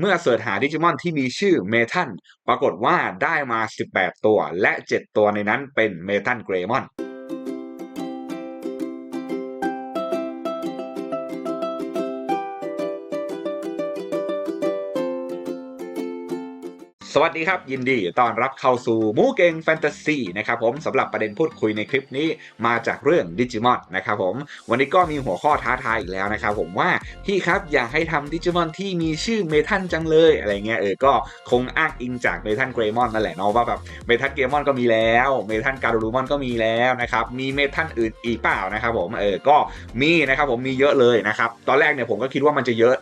เมื่อเสิร์ชหาดิจิมอนที่มีชื่อเมทัลปรากฏว่าได้มา 18 ตัว และ 7 ตัวในนั้นเป็นเมทัลเกรมอน สวัสดีครับ ยินดีต้อนรับเข้าสู่มูเก่งแฟนตาซีนะครับผมสำหรับประเด็นพูดคุยในคลิปนี้มาจากเรื่องดิจิมอนนะครับผมวันนี้ก็มีหัวข้อท้าทายอีกแล้วนะครับผมว่าพี่ครับอยากให้ทำดิจิมอนที่มีชื่อเมทัลจังเลยอะไรเงี้ยเออก็คงอ้างอิงจากเมทัลเกรมอนนั่นแหละเนาะว่าแบบเมทัลเกรมอนก็มีแล้วเมทัลการูมอนก็มีแล้วนะครับมีเมทัลอื่นอีกเปล่านะครับผมเออก็มีนะครับผมมีเยอะเลยนะครับตอนแรกเนี่ยผมก็คิดว่ามันจะเยอะ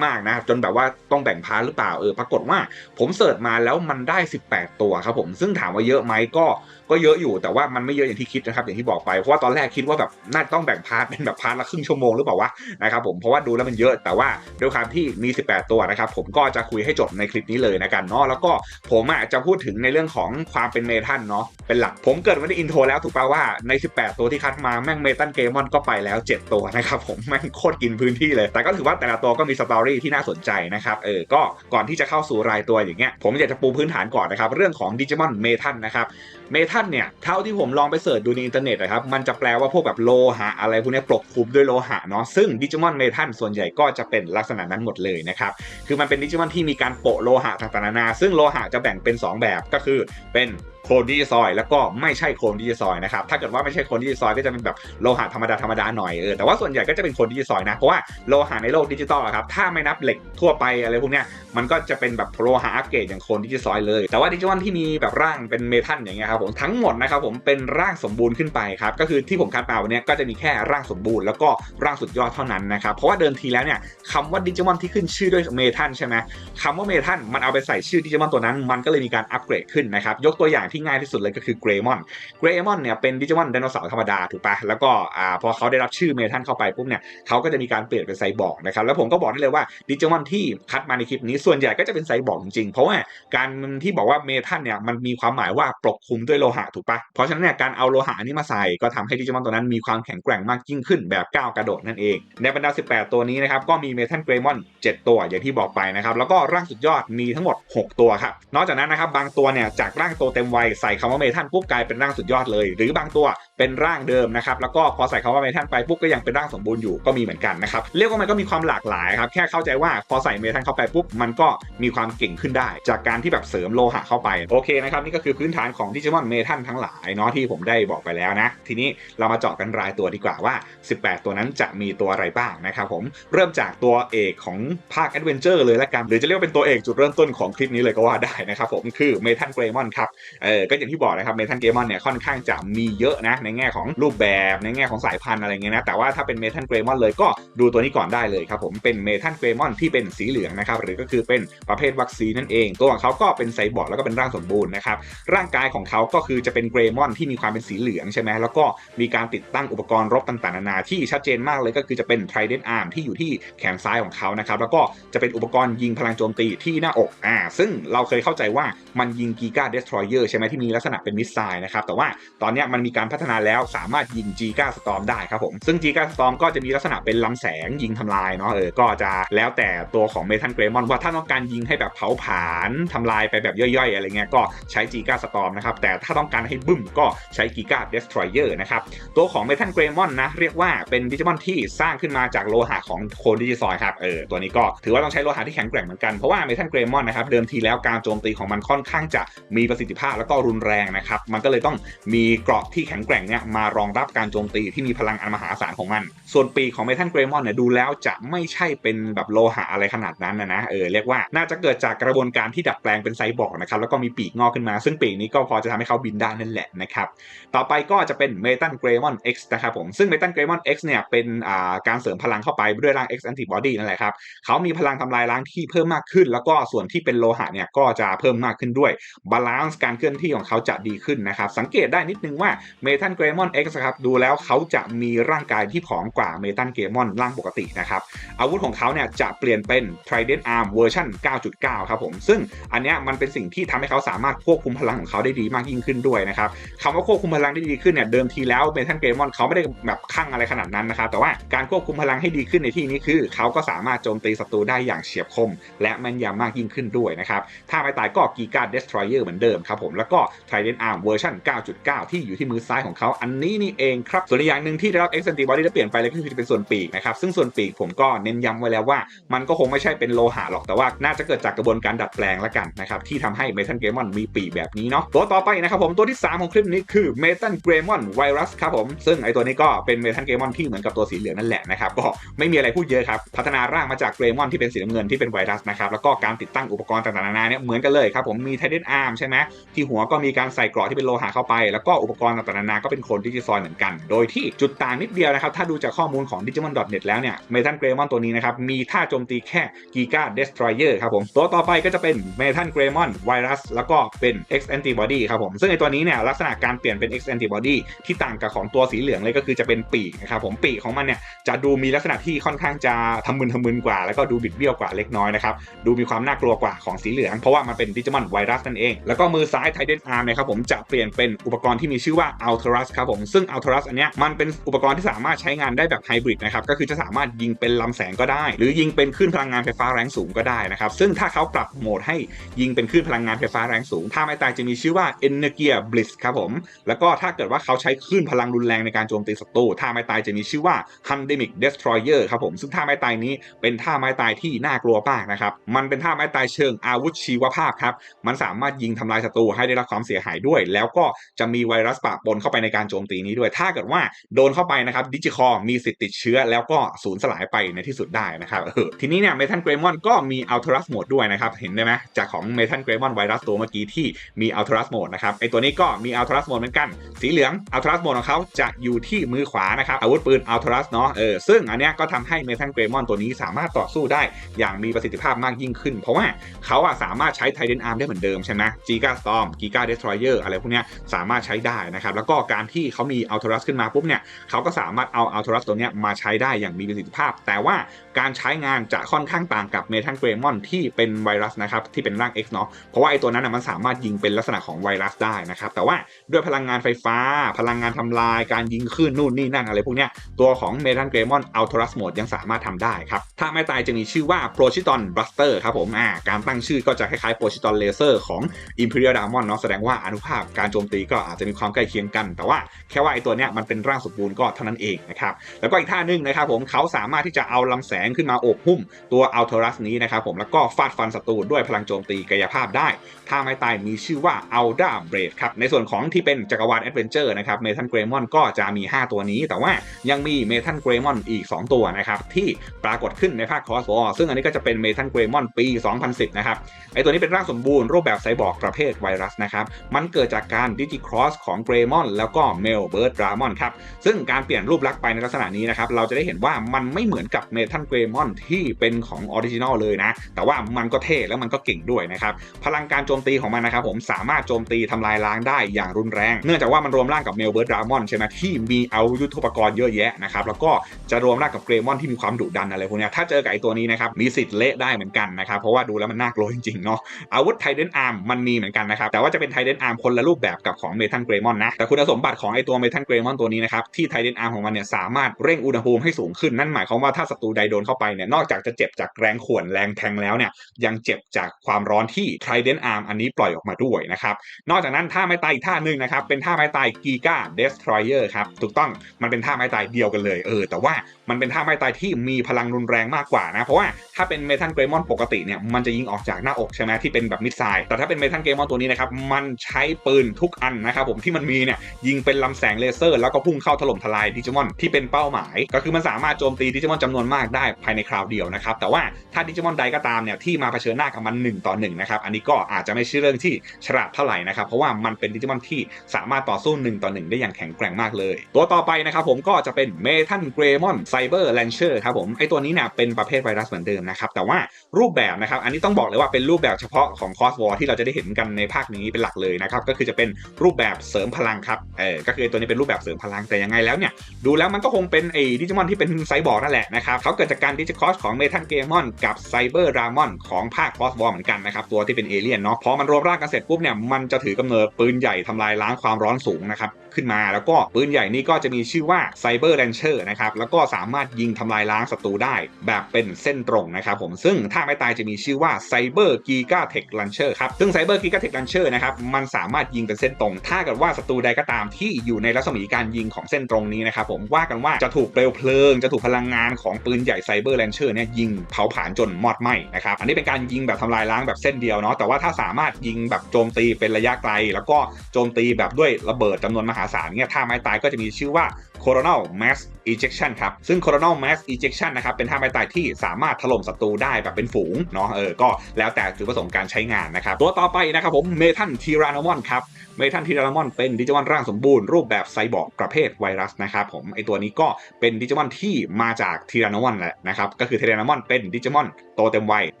มากๆนะจนแบบว่าต้องแบ่งพาร์ทหรือเปล่าเออปรากฏว่าผมเสิร์ชมาแล้วมันได้ 18 ตัวครับผม ซึ่งถามว่าเยอะไหมก็ ก็เยอะอยู่แต่ว่ามันไม่เยอะอย่างที่คิดนะครับ อย่างที่บอกไปเพราะว่าตอนแรกคิดว่าแบบน่าต้องแบ่งพาร์ทเป็นแบบพาร์ทละครึ่งชั่วโมงหรือเปล่าวะนะครับผมเพราะว่าดูแล้วมันเยอะแต่ว่าด้วยความที่มี 18 ตัวนะครับผมก็จะคุยให้จบในคลิปนี้เลยนะกันเนาะแล้วก็ผมอะจะพูดถึงในเรื่องของความเป็นเมทัลเนาะเป็นหลักผมเกิดมาในอินโทรแล้วถูกป่าว่าใน 18 ตัวที่คัดมาแม่งเมทัลเกมอนก็ไปแล้ว 7 ตัวนะครับผมแม่งโคตรกินพื้นที่เลย แต่ก็ถือว่าแต่ละตัวก็มีสตอรี่ที่น่าสนใจนะครับเออก็ก่อนที่จะเข้าสู่รายตัวอย่างเงี้ยผมอยากจะปูพื้นฐานก่อนนะครับเรื่องของดิจิมอนเมทัลนะครับเมทัลเนี่ยเท่าที่ผมลองไปเสิร์ชดูในอินเทอร์เน็ตนะครับมันจะแปลว่าพวกแบบโลหะอะไรพวกนี้ปกคลุมด้วยโลหะเนาะซึ่งดิจิมอนเมทัลส่วนใหญ่ก็จะเป็นลักษณะนั้นหมดเลยนะครับคือมันเป็นดิจิมอนที่มีการโปะโลหะต่างๆนานาซึ่งโลหะจะแบ่งเป็น 2 แบบก็คือเป็น โครนดิจิซอยแล้วก็ไม่ใช่โครนดิจิซอยนะครับถ้าเกิดว่าไม่ใช่โครนดิจิซอยก็จะเป็นแบบโลหะธรรมดาธรรมดาหน่อยเออแต่ว่าส่วนใหญ่ก็จะเป็นโครนดิจิซอยนะเพราะว่าโลหะในโลกดิจิตอลครับถ้าไม่นับเหล็กทั่วไปอะไรพวกเนี้ยมันก็จะเป็นแบบโลหะอัปเกรดอย่างโครนดิจิซอยเลย แต่ว่าดิจิมอนที่มีแบบร่างเป็นเมทัลอย่างเงี้ยครับผมทั้งหมดนะครับผมเป็นร่างสมบูรณ์ขึ้นไปครับก็คือที่ผมคัดมาวันนี้ก็จะมีแค่ร่างสมบูรณ์แล้วก็ร่างสุดยอดเท่านั้นนะครับเพราะว่าเดิมทีแล้วเนี่ยคำว่าดิจิมอนที่ขึ้นชื่อด้วยเมทัลใช่ไหมคำว่าเมทัลมันเอาไปใส่ชื่อดิจิมอนตัวนั้น มันก็เลยมีการอัปเกรดขึ้นนะครับยกตัวอย่างทง่ายที่สุดเลยก็คือเกรมอนเกรมอนเนี่ยเป็นดิจิมอนไดโนเสาร์ธรรมดาถูกปะแล้วก็อ่าพอเขาได้รับชื่อเมทัลเข้าไปปุ๊บเนี่ยเขาก็จะมีการเปลี่ยนเป็นไซบอร์กนะครับแล้วผมก็บอกได้เลยว่าดิจิมอนที่คัดมาในคลิปนี้ส่วนใหญ่ก็จะเป็นไซบอร์กจริงๆเพราะว่าการที่บอกว่าเมทัลเนี่ยมันมีความหมายว่าปกคลุมด้วยโลหะถูกปะเพราะฉะนั้นเนี่ยการเอาโลหะนี้มาใส่ก็ทำให้ดิจิมอนตัวนั้นมีความแข็งแกร่งมากยิ่งขึ้นแบบก้าวกระโดดนั่นเองในบรรดา 18 ตัวนี้นะครับก็มีเมทัลเกรมอน7 ตัวอย่างที่บอกไปนะครับแล้วก็ร่างสุดยอดมีทั้งหมด 6 ตัวครับนอกจากนั้นนะครับบางตัวเนี่ยจากร่างตัวเต็มวัยใส่คำว่าเมทัลปุ๊บกลายเป็นร่างสุดยอดเลย หรือบางตัวเป็นร่างเดิมนะครับแล้วก็พอใส่คำว่าเมทัลไปปุ๊บก็ยังเป็นร่างสมบูรณ์อยู่ก็มีเหมือนกันนะครับเรียกว่ามันก็มีความหลากหลายครับแค่เข้าใจว่าพอใส่เมทัลเข้าไปปุ๊บมันก็มีความเก่งขึ้นได้ จากการที่แบบเสริมโลหะเข้าไปโอเคนะครับนี่ก็คือพื้นฐานของดิจิมอนเมทัลทั้งหลายเนาะที่ผมได้บอกไปแล้วนะทีนี้เรามาเจาะกันรายตัวดีกว่าว่า 18 ตัวนั้นจะมีตัวอะไรบ้างนะครับผมเริ่มจากตัวเอกของภาคแอดเวนเจอร์เลยละกันหรือจะเรียกว่าเป็นตัวเอกจุดเริ่มต้นของคลิปนี้เลยก็ว่าได้นะครับผมคือเมทัลเกรมอนครับเออก็อย่างที่บอกนะครับเมทัลเกรมอนเนี่ยค่อนข้างจะมีเยอะนะในแง่ของรูปแบบในแง่ของสายพันธุ์อะไรเงี้ยนะแต่ว่าถ้าเป็นเมทัลเกรมอนเลยก็ดูตัวนี้ก่อนได้เลยครับผมเป็นเมทัลเกรมอนที่เป็นสีเหลืองนะครับหรือก็คือเป็นประเภทวัคซีนนั่นเองตัวของเขาก็เป็นไซบอร์กแล้วก็เป็นร่างสมบูรณ์นะครับร่างกายของเขาก็คือจะเป็นเกรมอนที่มีความเป็นสีเหลืองใช่ไหมแล้วก็มีการติดตั้งอุปกรณ์รบต่างๆนานาที่ชัดเจนมากเลยก็คือจะเป็น Trident Arm ที่อยู่ที่แขนซ้ายของเขานะครับแล้วก็จะเป็นอุปกรณ์ยิงพลังโจมตีที่หน้าอกอ่าซึ่งเราเคยเข้าใจว่ามันยิงกีกาเดสทรอยเออร์ใช่ไหมที่มีลักษณะเป็นมิสไซล์นะครับแต่ว่าตอนนี้มันมีการพัฒนาแล้วสามารถยิงจีกาสตอมได้ครับผมซึ่งจีกาสตอมก็จะมีลักษณะเป็นลำแสงยิงทำลายเนาะเออก็จะแล้วแต่ตัวของเมทัลเกรมอนว่าถ้าต้องการยิงให้แบบเผาผลาญทำลายไปแบบย่อยๆ อะไรเงี้ยก็ใช้จีกาสตอมนะครับแต่ถ้าต้องการให้บึ้มก็ใช้กีกาเดสทรอยเออร์นะครับตัวของเมทัลเกรมอนนะเรียกว่าเป็นดิจิมอนที่สร้างขึ้นมาจากโลหะของโคดิจิซอยครับเออตัวนี้ก็ถือว่าต้องใช้โลหะที่แข็งแกร่งเหมือนกันเพราะว่าเมทัลเกรมอนนะครับเดิมทีแล้วการโจมตีของมันค่อนข้างจะมีประสิทธิภาพแลวก็รุนแรงนะครับ มันก็เลยต้องมีเกราะที่แข็งแกร่งเนี่ยมารองรับการโจมตีที่มีพลังอันมหาศาลของมัน ส่วนปีของเมทัลเกรมอนเนี่ยดูแล้วจะไม่ใช่เป็นแบบโลหะอะไรขนาดนั้นนะนะเออเรียกว่าน่าจะเกิดจากกระบวนการที่ดัดแปลงเป็นไซบอร์กนะครับแล้วก็มีปีกงอกขึ้นมา ซึ่งปีกนี้ก็พอจะทำให้เขาบินได้นั่นแหละนะครับต่อไปก็จะเป็นเมทัลเกรมอน X นะครับผมซึ่งเมทัลเกรมอน X เนี่ยเป็นอ่าการเสริมพลังเข้าไปด้วยร่าง X antibody นั่นแหละครับเขามีพลังทำลายล้างที่เพิ่มมากขึ้น แล้วก็ส่วนที่เป็นโลหะเนี่ยก็จะเพิ่มมากขึ้นด้วยบาลานซ์การเคลื่อนที่ของเขาจะดีขึ้นนะครับ สังเกตได้นิดนึงว่าเมทัลเกรมอน X ครับดูแล้วเขาจะมีร่างกายที่ผอมกว่าเมทัลเกรมอนร่างปกตินะครับ อาวุธของเขาเนี่ยจะเปลี่ยนเป็น Trident Arm เวอร์ชัน9.9 ครับผม ซึ่งอันเนี้ยมันเป็นสิ่งที่ทำให้เขาสามารถควบคุมพลังของเขาได้ดีมากยิ่งขึ้นด้วยนะครับคำว่าควบคุมพลังได้ดีขึ้นเนี่ยเดิมทีแล้วเมทัลเกรมอนเขาไม่ได้แบบข้างอะไรขนาดนั้นนะครับแต่ว่าการควบคุมพลังให้ดีขึ้นในที่นี้คือ เขาก็สามารถโจมตีศัตรูได้อย่างเฉียบคม และแม่นยำมากยิ่งขึ้นด้วยนะครับถ้าไม่ตายก็กีการ์ดเดสทรอยเออร์เหมือนเดิมครับผมแล้วก็ไทเดนอาร์มเวอร์ชัน9.9 ที่อยู่ที่มือซ้ายของเขาอันนี้นี่เองครับส่วนอย่างหนึ่งที่ได้รับ X Antibody ได้เปลี่ยนไปเลยก็คือจะเป็นส่วนปีกนะครับซึ่งส่วนปีกผมก็เน้นย้ำไว้แล้วว่า มันก็คงไม่ใช่เป็นโลหะหรอกแต่ว่าน่าจะเกิดจากกระบวนการดัดแปลงละกันนะครับที่ทำให้เมทัลเกรมอนมีปีกแบบนี้เนาะตัวต่อไปนะครับผมตัวที่ 3 ของคลิปนี้คือเมทัลเกรมอนไวรัสครับผมซึ่งไอตัวนี้ก็เป็นเมทัลเกรมอนที่เหมือนกับตัวสีเหลืองนั่นแหละนะครับก็ไม่มีอะไรพูดเยอะครับพัฒนาร่างมาจากเกรมอนที่เป็นสีน้ำเงินที่เป็นไวรัสนะครับแล้วก็การติดตั้งอุปกรณ์ต่างๆนานาเนี่ยเหมือนกันเลยครับผมมีไทเดนอาร์มใช่ไหมที่หัวก็มีการใส่กราะที่เป็นโลหะเข้าไป แล้วก็อุปกรณ์ต่างๆนานาก็เป็นโคลนดิจิซอยเหมือนกัน โดยที่จุดต่างนิดเดียวนะครับ ถ้าดูจากข้อมูลของ Digimon.net แล้วเนี่ยเมทัลเกรมอนตัวนี้นะครับ มีท่าโจมตีแค่กีกาเดสทรอยเออร์ครับผม ตัวต่อไปก็จะเป็นเมทัลเกรมอนไวรัสแล้วก็เป็น X Antibody ครับผม ซึ่งในตัวนี้เนี่ยลักษณะการเปลี่ยนเป็น X Antibody ที่ต่างกับของตัวสีเหลืองเลยก็คือจะเป็นปีกนะครับผมปีกของมันเนี่ยจะดูมีลักษณะที่ค่อนข้างจะทำมึนทำมึนกว่า แล้วก็ดูบิดเบี้ยวกว่าเล็กน้อยนะครับดูมีความน่ากลัวกว่าของสีเหลือง เพราะว่ามันเป็นดิจิมอนไวรัสนั่นเองแล้วก็มือซ้ายไทเดนอาร์มนะครับผมจะเปลี่ยนเป็นอุปกรณ์ที่มีชื่อว่าอัลเทรัสครับผมซึ่งอัลเทรัสอันเนี้ยมันเป็นอุปกรณ์ที่สามารถใช้งานได้แบบไฮบริดนะครับก็คือจะสามารถยิงเป็นลำแสงก็ได้ หรือยิงเป็นคลื่นพลังงานไฟฟ้าแรงสูงก็ได้นะครับซึ่งถ้าเขาปรับโหมดให้ยิงเป็นคลื่นพลังงานไฟฟ้าแรงสูงถ้าไม่ตายจะมีชื่อว่า Energia Blitz ครับผมแล้วก็ถ้าเกิดว่าเขาใช้คลื่นพลังรุนแรงในการโจมตีศัตรูท่าไม้ตายจะมีชื่อว่า Pandemic Destroyer ครับผมซึ่งท่าไม้ตายนี้เป็นท่าไม้ตายที่น่ากลัวมากนะครับมันเป็นท่าไม้ตายเชิงอาวุธชีวภาพครับมันสามารถยิงทำลายศัตรูให้ได้รับความเสียหายด้วย แล้วก็จะมีไวรัสปะปนเข้าไปในการโจมตีนี้ด้วย ถ้าเกิดว่าโดนเข้าไปนะครับดิจิคอมีสิทธิ์ติดเชื้อ แล้วก็สูญสลายไปในที่สุดได้นะครับเออทีนี้เนี่ยเมทัลเกรมอนก็มีอัลทรัสโหมดด้วยนะครับเห็นได้ไหมจากของเมทัลเกรมอนไวรัสตัวเมื่อกี้ที่มีอัลทรัสโหมดนะครับไอตัวนี้ก็มีอัลทรัสโหมดเหมือนกัน สีเหลืองอัลทรัสโหมดของเขาจะอยู่ที่มือขวานะครับอาวุธปืนอัลทรัสเนาะเออซึ่งอันเนี้ยก็ทำให้เมทัลเกรมอนตัวนี้สามารถต่อสู้ได้อย่างมีประสิทธิภาพมากยิ่งขึ้น เพราะว่าเขาอะสามารถใช้ไทเดนอาร์มได้เหมือนเดิมใช่ไหมจีกาสตอมกีกาเดสทรอยเออร์อะไรพวกนี้สามารถใช้ได้นะครับ แล้วก็การที่เขามีอัลทรัสขึ้นมาปุ๊บเนี่ยเขาก็สามารถเอาอัลทรัสตัวนี้มาใช้ได้อย่างมีประสิทธิภาพ แต่ว่าการใช้งานจะค่อนข้างต่างกับเมทัลเกรมอนที่เป็นไวรัสนะครับที่เป็นร่าง X เนาะเพราะว่าไอ้ตัวนั้นนะมันสามารถยิงเป็นลักษณะของไวรัสได้นะครับแต่ว่าด้วยพลังงานไฟฟ้า พลังงานทำลายการยิงคลื่นนู่นนี่นั่นอะไรพวกเนี้ยตัวของเมทัลเกรมอนอัลทรัสโหมดยังสามารถทำได้ครับถ้าไม่ตายจะมีชื่อว่าโปรชิตอนบลัสเตอร์ครับผมอ่าการตั้งชื่อก็จะคล้ายๆโปรชิตอนเลเซอร์ของ Imperial Diamond เนาะแสดงว่าอนุภาพการโจมตีก็อาจจะมีความใกล้เคียงกัน แต่ว่าแค่ว่าไอตัวเนี้ยมันเป็นร่างสมบูรณ์ก็เท่านั้นเองนะครับแล้วก็อีกท่านึงนะครับผมเขาสามารถที่จะเอาลำแสงขึ้นมาโอบหุ้มตัวอัลเทอรัสนี้นะครับผมแล้วก็ฟาดฟันศัตรูด้วยพลังโจมตีกายภาพได้ถ้าไม่ตายมีชื่อว่า a l d a b r a d ครับในส่วนของที่เป็นจักรวาลแอดเวนเจอร์นะครับเมทัลเกรมอนก็จะมี 5 ตัวนี้ แต่ว่ายังมีเมทัลเกรมอนอีก 2 ตัวนะครับที่ปรากฏขึ้นในภาคคอสวอซึ่งอันนี้ก็จะเป็นเมทัลเกรมอนปี 2010 นะครับไอตัวนี้เป็นร่างสมบูรณ์รูปแบบไซบอร์กประเภทไวรัสนะครับมันเกิดจากการดิจิครอสของเกรมอนแล้วก็เมลเบิร์ดดรามอนครับซึ่งการเปลี่ยนรูปลักษณ์ไปในลักษณะนี้นะครับเราจะได้เห็นว่ามันไม่เหมือนกับเมทัลเกรมอนที่เป็นของออริจินอลเลยนะ แต่ว่ามันก็เท่แล้วมันก็เก่งด้วยนะครับพลังการโจมตีของมันนะครับผมสามารถโจมตีทำลายล้างได้อย่างรุนแรง เนื่องจากว่ามันรวมร่างกับเมลเบิร์ดดรามอนใช่ไหมที่มีอาวุธยุทธปกรณ์เยอะแยะนะครับแล้วก็จะรวมร่างกับเกรมอนที่มีความดุดันอะไรพวกนี้ถ้าเจอกับไอตัวนี้นะครับมีสิทธิ์เละได้เหมือนกันนะครับเพราะว่าดูแล้วมันน่ากลัวจริงๆเนาะอาวุธไทเดนอาร์มมันมีเหมือนกันนะครับแต่ว่าจะเป็นไทเดนอาร์มคนละรูปแบบกับของเมทัลเกรมอนนะ แต่คุณสมบัติของไอตัวเมทัลเกรมอนตัวนี้นะครับ ที่ไทเดนอาร์มของมันเนี่ยสามารถเร่งอุณหภูมิให้สูงขึ้น นั่นหมายความว่าถ้าศัตรูใดโดนเข้าไปเนี่ย นอกจากจะเจ็บจากแรงข่วนแรงแทงแล้วเนี่ย ยังเจ็บจากความร้อนที่ไทเดนอาร์มอันนี้ปล่อยออกมาด้วยนะครับ นอกจากนั้นท่าไม้ตายอีกท่าหนึ่งนะครับ เป็นท่าไม้ตายกีกาเดสทรอยเออร์ครับ ถูกต้อง มันเป็นท่าไม้ตายเดียวกันเลย เออ แต่ว่า มันเป็นท่าไม้ตายที่มีพลังรุนแรงมากกว่านะ เพราะว่าถ้าเป็นเมทัลเกรมอนปกติเนี่ยมันจะยิงออกจากหน้าอกใช่ไหมที่เป็นแบบมิดไซล์แต่ถ้าเป็นเมทัลเกรมอนตัวนี้นะครับมันใช้ปืนทุกอันนะครับผมที่มันมีเนี่ยยิงเป็นลำแสงเลเซอร์ แล้วก็พุ่งเข้าถล่มทลายดิจิมอนที่เป็นเป้าหมาย ก็คือมันสามารถโจมตีดิจิมอนจำนวนมากได้ภายในคราวเดียวนะครับแต่ว่าถ้าดิจิมอนใดก็ตามเนี่ยที่มาเผชิญหน้ากับมัน1ต่อ1นะครับอันนี้ก็อาจจะไม่ใช่เรื่องที่ฉลาดเท่าไหร่นะครับเพราะว่ามันเป็นดิจิมอนที่สามารถต่อสู้1ต่อ1ได้อย่างแข็งแกร่งมากเลย ตัวต่อไปนะครับผมก็จะเป็นเมทัลเกรมอนไซ Cyber Launcher ครับผมไอตัวนี้เนี่ยเป็นประเภทไวรัสเหมือนเดิมนะครับแต่ว่ารูปแบบนะครับอันนี้ต้องบอกเลยว่าเป็นรูปแบบเฉพาะของ Cross War ที่เราจะได้เห็นกันในภาคนี้เป็นหลักเลยนะครับก็คือจะเป็นรูปแบบเสริมพลังครับเออก็คือตัวนี้เป็นรูปแบบเสริมพลังแต่ยังไงแล้วเนี่ยดูแล้วมันก็คงเป็นไอ้ดิจิมอนที่เป็นไซบอร์นั่นแหละนะครับเขาเกิดจากการดิจิคอสของเมทัลเกมอนกับไซเบอร์รามอนของภาค Cross War เหมือนกันนะครับตัวที่เป็นเอเลี่ยนเนาะพอมันรวมร่างกันเสร็จปุ๊บเนี่ยมันจะถือกำเนิดปืนใหญ่ทำลายล้างความร้อนสูงนะครับขึ้นมาแล้วก็ปืนใหญ่นี้ก็จะมีชื่อว่า Cyber Launcher นะครับแล้วก็สาามารถยิงทำลายล้างศัตรูได้แบบเป็นเส้นตรงนะครับผมซึ่งถ้าไม่ตายจะมีชื่อว่า Cyber Giga Tech Launcher ครับ ซึ่ง Cyber Giga Tech Launcher นะครับมันสามารถยิงเป็นเส้นตรง ถ้าเกิดว่าศัตรูใดก็ตามที่อยู่ในรัศมีการยิงของเส้นตรงนี้นะครับผมว่ากันว่าจะถูกเปลวเพลิง จะถูกพลังงานของปืนใหญ่ Cyber Launcher เนี่ยยิงเผาผลาญจนมอดไหม้นะครับอันนี้เป็นการยิงแบบทำลายล้างแบบเส้นเดียวเนาะแต่ว่าถ้าสามารถยิงแบบโจมตีเป็นระยะไกล แล้วก็โจมตีแบบด้วยระเบิดจำนวนมหาศาลเนี่ยถ้าไม้ตายก็จะมีชื่อว่า coronal mass ejection ครับ ซึ่ง coronal mass ejection นะครับ เป็นท่าไม้ตายที่สามารถถล่มศัตรูได้แบบเป็นฝูงเนาะ เออ ก็แล้วแต่จุดประสงค์การใช้งานนะครับ ตัวต่อไปนะครับผม เมทัลทีรานอมอนครับ เมทัลทีรามอนเป็นดิจิมอนร่างสมบูรณ์รูปแบบไซบอร์กประเภทไวรัสนะครับผมไอตัวนี้ก็เป็นดิจิมอนที่มาจากทีรานอมอนแหละนะครับก็คือทีรานอมอนเป็นดิจิมอนโตเต็มวัยแ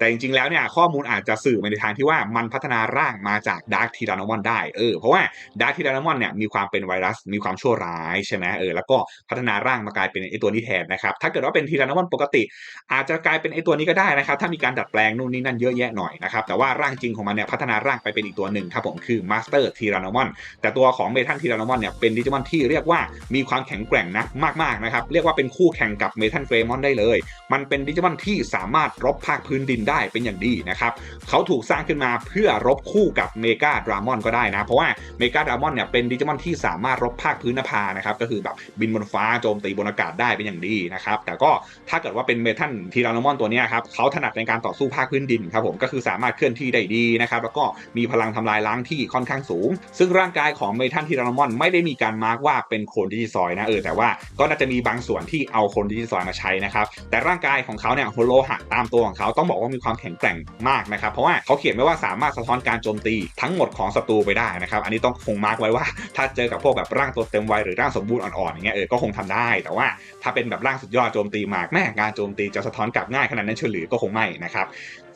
ต่จริงๆแล้วเนี่ยข้อมูลอาจจะสื่อไปในทางที่ว่ามันพัฒนาร่างมาจากดาร์คทีรานอมอนได้เออเพราะว่าดาร์คทีรานอมอนเนี่ยมีความเป็นไวรัสมีความชั่วร้ายใช่ไหมเออแล้วก็พัฒนาร่างมากลายเป็นไอตัวนี้แทนนะครับถ้าเกิดว่าเป็นทีรานมอนปกติ อาจจะกลายเป็นไอตัวนี้ก็ได้นะครับ ถ้ามีการดัดแปลงนู่นนี่นั่นเยอะแยะหน่อยนะครับแต่ว่าร่างจริงของมันเนี่ยพัฒนาร่างไปเป็นอีกตัวหนึ่งครับผมคือมาสเตอร์ทีรานอมอนแต่ตัวของเมทัลทีรานอมอนเนี่ยเป็นดิจิมอนที่เรียกว่ามีความแข็งแกร่งนะมากๆนะครับเรียกว่าเป็นคู่แข่งกับเมทัลเกรมอนได้เลย มันเป็นดิจิมอนที่สามารถรบภาคพื้นดินได้เป็นอย่างดีนะครับเขาถูกสร้างขึ้นมาเพื่อรบคู่กับเมกาดรามอนก็ได้นะ เพราะว่าเมกาดรามอนเนี่ยเป็นดิจิมอนที่สามารถรบภาคพื้นนภานะครับก็คือแบบบินบนฟ้าโจมตีบนอากาศได้เป็นอย่างดีนะครับแต่ก็ถ้าเกิดว่าเป็นเมทัลทีรานอมอนตัวนี้ครับเขาถนัดในการต่อสู้ภาคพื้นดินครับผมก็คือสามารถเคลื่อนที่ได้ดีนะครับแล้วก็มีพลังทำลายล้างที่ค่อนข้างสูงซึ่งร่างกายของเมทัลทีรานมอนไม่ได้มีการมาร์กว่าเป็นโคนดิจิซอยนะเออแต่ว่าก็น่าจะมีบางส่วนที่เอาโคนดิจิซอยมาใช้นะครับแต่ร่างกายของเขาเนี่ยโฮโลหะตามตัวของเขาต้องบอกว่ามีความแข็งแกร่งมากนะครับเพราะว่าเขาเขียนไว้ว่าสามารถสะท้อนการโจมตีทั้งหมดของศัตรูไปได้นะครับอันนี้ต้องคงมาร์กไว้ว่า ถ้าเจอกับพวกแบบร่างตัวเต็มวัยหรือร่างสมบูรณ์อ่อนๆอย่างเงี้ยเออก็คงทำได้ แต่ว่าถ้าเป็นแบบร่างสุดยอดโจมตีมากแม่งานโจมตีจะสะท้อนกลับง่ายขนาดนั้นเฉลือก็คงไม่นะครับ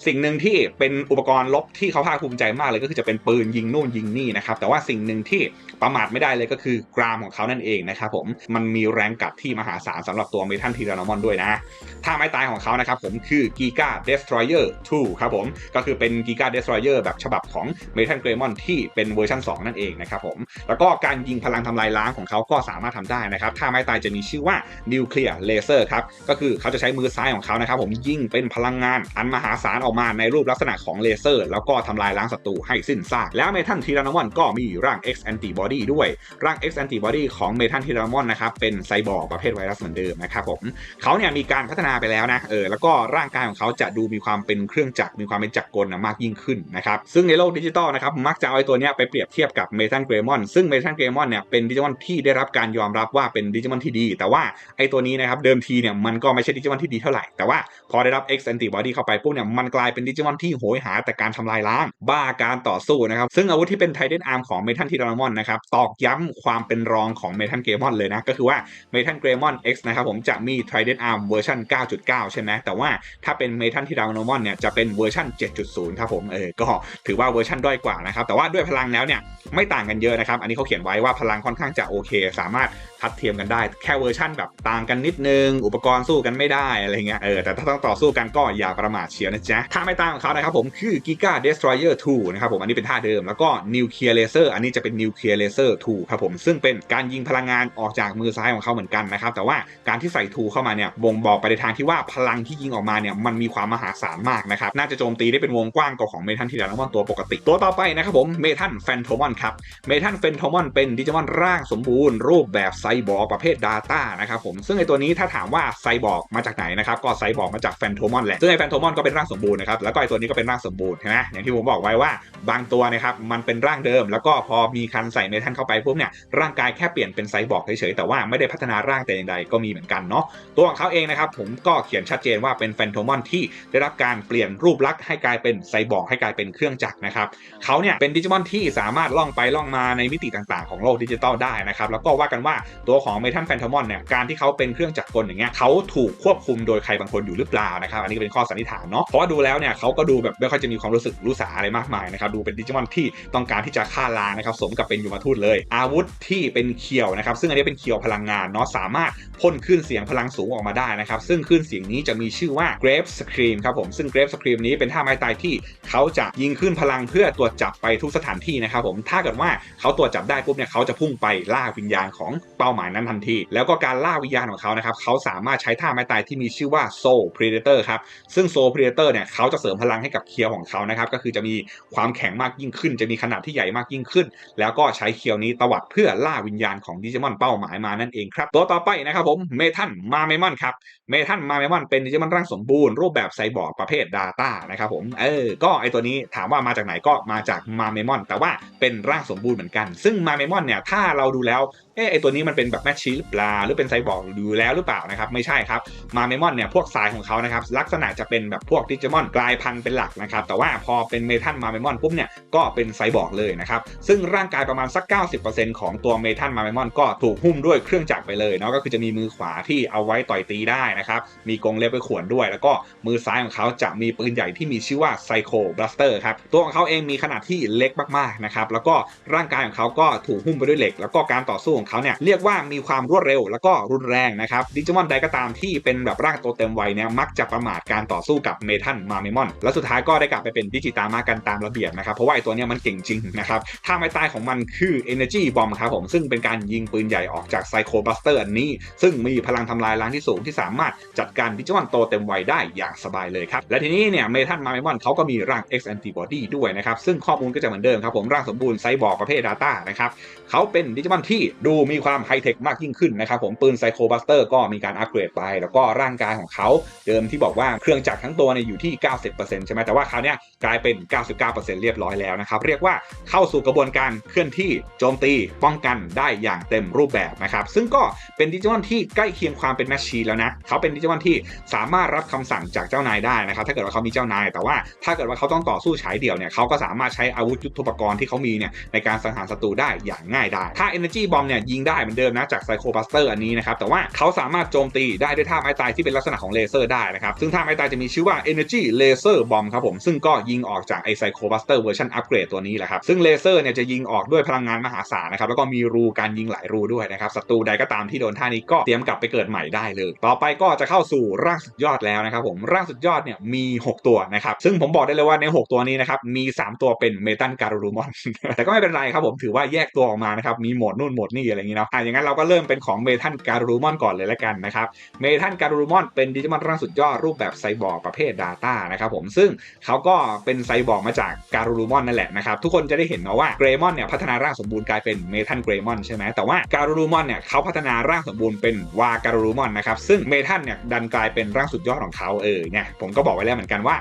สิ่งหนึ่งที่เป็นอุปกรณ์ลบที่เขาภาคภูมิใจมากเลยก็คือจะเป็นปืนยิงนู่นยิงนี่นะครับแต่ว่าสิ่งหนึ่งที่ประมาทไม่ได้เลยก็คือกรามของเขานั่นเองนะครับผมมันมีแรงกัดที่มหาศาลสำหรับตัวเมทัลทีรานอมอนด้วยนะถ้าไม้ตายของเขานะครับผมคือ Giga Destroyer 2ครับผมก็คือเป็น Giga Destroyer แบบฉบับของ Metal Greymon ที่เป็นเวอร์ชัน2 นั่นเองนะครับผมแล้วก็การยิงพลังทำลายล้างของเขาก็สามารถทำได้นะครับถ้าไม้ตายจะมีชื่อว่า Nuclear Laser ครับก็คือเขาจะใช้มือซ้ายของเขานะครับผมยิงเป็นพลังงานอันมหาศาลออกมาในรูปลักษณะของเลเซอร์ แล้วก็ทำลายล้างศัตรูให้สิ้นซาก แล้วเมทัลทีรานอมอนก็มีร่าง X Antibody ด้วย ร่าง X Antibody ของเมทัลทีรานอมอนนะครับ เป็นไซบอร์กประเภทไวรัสเหมือนเดิมนะครับผมเขาเนี่ยมีการพัฒนาไปแล้วนะ เออ แล้วก็ร่างกายของเขาจะดูมีความเป็นเครื่องจักร มีความเป็นจักรกลมากยิ่งขึ้นนะครับ ซึ่งในโลกดิจิตอลนะครับ มักจะเอาไอ้ตัวเนี้ยไปเปรียบเทียบกับเมทัลเกรมอน ซึ่งเมทัลเกรมอนเนี่ย เป็นดิจิมอนที่ได้รับการยอมรับว่าเป็นดิจิมอนที่ดี แต่ว่าไอ้ตัวนี้นะครับ เดิมทีเนี่ย มันก็ไม่ใช่ดิจิมอนที่ดีเท่าไหร่ แต่ว่าพอได้รับ X Antibody เข้าไปปุ๊บเนี่ย มันกลายเป็นดิจิมอนที่โหยหาแต่การทำลายล้าง บ้าการต่อสู้นะครับ ซึ่งอาวุธที่เป็นไทเดนอาร์มของเมทัลทีรานมอนนะครับ ตอกย้ำความเป็นรองของเมทัลเกรมอนเลยนะ ก็คือว่าเมทัลเกรมอน X นะครับผมจะมีไทเดนอาร์มเวอร์ชัน9.9 ใช่ไหมแต่ว่าถ้าเป็นเมทัลทีรานมอนเนี่ยจะเป็นเวอร์ชัน7.0 ครับผมเออก็ถือว่าเวอร์ชันด้อยกว่านะครับแต่ว่าด้วยพลังแล้วเนี่ยไม่ต่างกันเยอะนะครับอันนี้เขาเขียนไว้ว่าพลังค่อนข้างจะโอเค สามารถทัดเทียมกันได้แค่เวอร์ชั่นแบบต่างกันนิดนึง อุปกรณ์สู้กันไม่ได้อะไรเงี้ยเออแต่ถ้าต้องต่อสู้กันก็อย่าประมาทเชียวนะจ๊ะท่าไม่ต่างของเขานะครับผมคือ Giga Destroyer 2นะครับผมอันนี้เป็นท่าเดิมแล้วก็ Nuclear Laser อันนี้จะเป็น Nuclear Laser 2ครับผมซึ่งเป็นการยิงพลังงานออกจากมือซ้ายของเขาเหมือนกันนะครับแต่ว่าการที่ใส่2เข้ามาเนี่ยบ่งบอกไปในทางที่ว่าพลังที่ยิงออกมาเนี่ยมันมีความมหาศาลมากนะครับน่าจะโจมตีได้เป็นวงกว้างกว่าของเมทัลทีรานอมอนตัวปกติ ตัวต่อไปนะครับผมเมทัลแฟนโทมอนครับเมทัลแฟนโทมอนเป็นดิจิมอนร่างสมบูรณ์รูปแบบไซบอร์กประเภท Data นะครับผมซึ่งไอตัวนี้ถ้าถามว่าไซบอร์กมาจากไหนนะครับก็ไซบอร์กมาจากแฟนโทมอนแหละซึ่งไอแฟนโทมอนก็เป็นร่างสมบูรณนะครับแล้วก็ไอตัวนี้ก็เป็นร่างสมบูรณ์ใช่ไหมอย่างที่ผมบอกไว้ว่าบางตัวนะครับมันเป็นร่างเดิม แล้วก็พอมีคันใส่เมทัลเข้าไปปุ๊บเนี่ยร่างกายแค่เปลี่ยนเป็นไซบอร์กเฉยๆแต่ว่าไม่ได้พัฒนาร่างแต่อย่างใดก็มีเหมือนกันเนาะตัวของเขาเองนะครับผมก็เขียนชัดเจนว่าเป็นแฟนโทมอนที่ได้รับการเปลี่ยนรูปลักษณ์ให้กลายเป็นไซบอร์กให้กลายเป็นเครื่องจักรนะครับเขาเนี่ยเป็นดิจิมอนที่สามารถล่องไปล่องมาในมิติต่างๆ ของโลกดิจิตอลได้นะครับแล้วก็ว่ากันว่าตัวของเมทัลแฟนโทมอนเนี่ยการที่เขาเป็นเครื่องจักรกลอย่างเงี้ยเขาถูกควบคุมโดยใครบางคนอยู่หรือเปล่านะครับอันนี้ก็เป็นข้อสันนิษฐานเนาะเพราะดูแล้วเนี่ยเขาก็ดูแบบไม่ค่อยจะมีความรู้สึกรู้สาอะไรมากมายนะครับดูเป็นดิจิมอนที่ต้องการที่จะฆ่าล้างนะครับสมกับเป็นยูมาทูตเลย อาวุธที่เป็นเคียวนะครับซึ่งอันนี้เป็นเคียวพลังงานเนาะสามารถพ่นคลื่นเสียงพลังสูงออกมาได้นะครับซึ่งคลื่นเสียงนี้จะมีชื่อว่า Grave Scream ครับผมซึ่ง Grave Scream นี้เป็นท่าไม้ตายที่เขาจะยิงคลื่นพลังเพื่อตรวจจับไปทุกสถานที่นะครับผมถ้าเกิดว่าเขาตรวจจับได้ปุ๊บเนี่ยเขาจะพุ่งไปล่าวิญญาณของเป้าหมายนั้นทันที แล้วก็การล่าวิญญาณของเขานะครับเขาสามารถใช้ท่าไม้ตายที่มีชื่อว่า Soul Predator ครับซึ่ง Soul Predator เนี่ยเขาจะเสริมพลังให้กับเคียวของเขานะครับ ก็คือจะมีความแข็งมากยิ่งขึ้น จะมีขนาดที่ใหญ่มากยิ่งขึ้น แล้วก็ใช้เคียวนี้ตวัดเพื่อล่าวิญญาณของดิจิมอนเป้าหมายมานั่นเองครับ ตัวต่อไปนะครับผมเมทัลมาเมมอนครับเมทัลมาเมมอนเป็นดิจิมอนร่างสมบูรณ์รูปแบบไซบอร์กประเภท Data นะครับผมเออก็ไอตัวนี้ถามว่ามาจากไหนก็มาจากมาเมมอนแต่ว่าเป็นร่างสมบูรณ์เหมือนกัน ซึ่งมาเมมอนเนี่ยถ้าเราดูแล้วเออไอตัวนี้มันเป็นแบบแมชชีหรือเปล่าหรือเป็นไซบอร์กดูแล้วหรือเปล่านะครับไม่ใช่ครับมาเมมอนเนี่ยพวกสายของเขานะครับลักษณะจะเป็นแบบพวกดิจิมอนกลายพันธุ์เป็นหลักนะครับ แต่ว่าพอเป็นเมทัลมาเมมอนปุ๊บเนี่ยก็เป็นไซบอร์กเลยนะครับ ซึ่งร่างกายประมาณสัก 90%ของตัวเมทัลมาเมมอนก็ถูกหุ้มด้วยเครื่องจักรไปเลยเนาะก็คือจะมีมือขวาที่เอาไว้ต่อยตีได้นะครับมีกรงเล็บไปขวนด้วย แล้วก็มือซ้ายของเขาจะมีปืนใหญ่ที่มีชื่อว่าไซโคบลัสเตอร์ครับตัวของเขาเองมีขนาดที่เล็กมากๆนะครับแล้วก็ร่างกายของเขาก็ถูกหุ้มไปด้วยเหล็ก แล้วก็การต่อสู้ของเขาเนี่ยเรียกว่ามีความรวดเร็ว แล้วก็รุนแรงนะครับดิจิมอนใดก็ตามที่เป็นแบบร่างตัวเต็มวัยเนี่ยมักจะประมาทการต่อสู้กับเมทัลมาเมมอน และสุดท้ายก็ได้กลับไปเป็นดิจิตามากันตามระเบียบนะครับ เพราะว่าไอตัวเนี้ยมันเก่งจริงนะครับท่าไม้ตายของมันคือ Energy Bomb ครับผมซึ่งเป็นการยิงปืนใหญ่ออกจากไซโคบัสเตอร์อันนี้ ซึ่งมีพลังทำลายล้างที่สูงที่สามารถจัดการดิจิมอนโตเต็มวัยได้อย่างสบายเลยครับและทีนี้เนี่ยเมทัลมาเมมอนเขาก็มีร่าง X Antibody ด้วยนะครับซึ่งข้อมูลก็จะเหมือนเดิมครับผมร่างสมบูรณ์ไซบอร์กประเภท Data นะครับเขาเป็นดิจิมอนที่ดูมีความไฮเทคมากยิ่งขึ้นนะครับผมปืนไซโคบัสเตอร์ก็มีการอัปเกรดไป แล้วก็ร่างกายของเขาเดิมที่บอกว่าเครื่องจักรทั้งตัวเนี่ยอยู่ที่90%ใช่ไหมแต่ว่าคราวนี้กลายเป็น 99%เรียบร้อยแล้วนะครับ เรียกว่าเข้าสู่กระบวนการเคลื่อนที่โจมตีป้องกันได้อย่างเต็มรูปแบบนะครับ ซึ่งก็เป็นดิจิมอนที่ใกล้เคียงความเป็นแมชชีนแล้วนะเขาเป็นดิจิมอนที่สามารถรับคำสั่งจากเจ้านายได้นะครับ ถ้าเกิดว่าเขามีเจ้านาย แต่ว่าถ้าเกิดว่าเขาต้องต่อสู้ฉายเดี่ยวเนี่ยเขาก็สามารถใช้อาวุธยุทโธปกรณ์ที่เขามีเนี่ยในการสังหารศัตรูได้อย่างง่ายได้ถ้า Energy Bomb เนี่ยยิงได้เหมือนเดิมนะจากไซโคบัสเตอร์อันนี้นะครับแต่ว่าเขาสามารถโจมตีได้ด้วยท่าไม้ตายที่เป็นลักษณะของเลเซอร์ได้นะครับซึ่งท่าไม้ตายจะมีชื่อว่า Energy Laser Bomb ครับผมซึ่งก็ยิงออกจากไอไซโคบัสเตอร์เวอร์ชันอัปเกรดตัวนี้แหละครับซึ่งเลเซอร์เนี่ยจะยิงออกด้วยพลังงานมหาศาลนะครับแล้วก็มีรูการยิงหลายรูด้วยนะครับศัตรูใดก็ตามที่โดนท่านี้ก็เตรียมกลับไปเกิดใหม่ได้เลย ต่อไปก็จะเข้าสู่ร่างสุดยอดแล้วนะครับผมร่างสุดยอดเนี่ยมี 6 ตัวนะครับซึ่งผมบอกได้เลยว่าใน 6 ตัวนี้นะครับมี 3 ตัวเป็นเมตัลการูรูมอนแต่ก็ไม่เป็นไรครับผมถือว่าแยกตัวออกมานะครับมีโหมดนู่นโหมดนี่อะไรอย่างนี้เนาะอะอย่างนั้นเราก็เริ่มเป็นของเมทัลการูมอนก่อนเลยแล้วกันนะครับเมทัลการูมอนเป็นดิจิมอนร่างสุดยอดรูปแบบไซบอร์ประเภท Data นะครับผมซึ่งเขาก็เป็นไซบอร์กมาจากการูรูมอนนั่นแหละนะครับทุกคนจะได้เห็นนะว่าเกรมอนเนี่ยพัฒนาร่างสมบูรณ์กลายเป็นเมทัลเกรมอนใช่ไหมแต่ว่าการูรูมอนเนี่ยเขาพัฒนาร่างสมบูรณ์เป็นวาการูมอนนะครับซึ่งเมทัลเนี่ยดันกลายเป็นร่างสุดยอดของเขาเออเนี่ยผมก็บอกไว้แล้วเหมือนกันว่า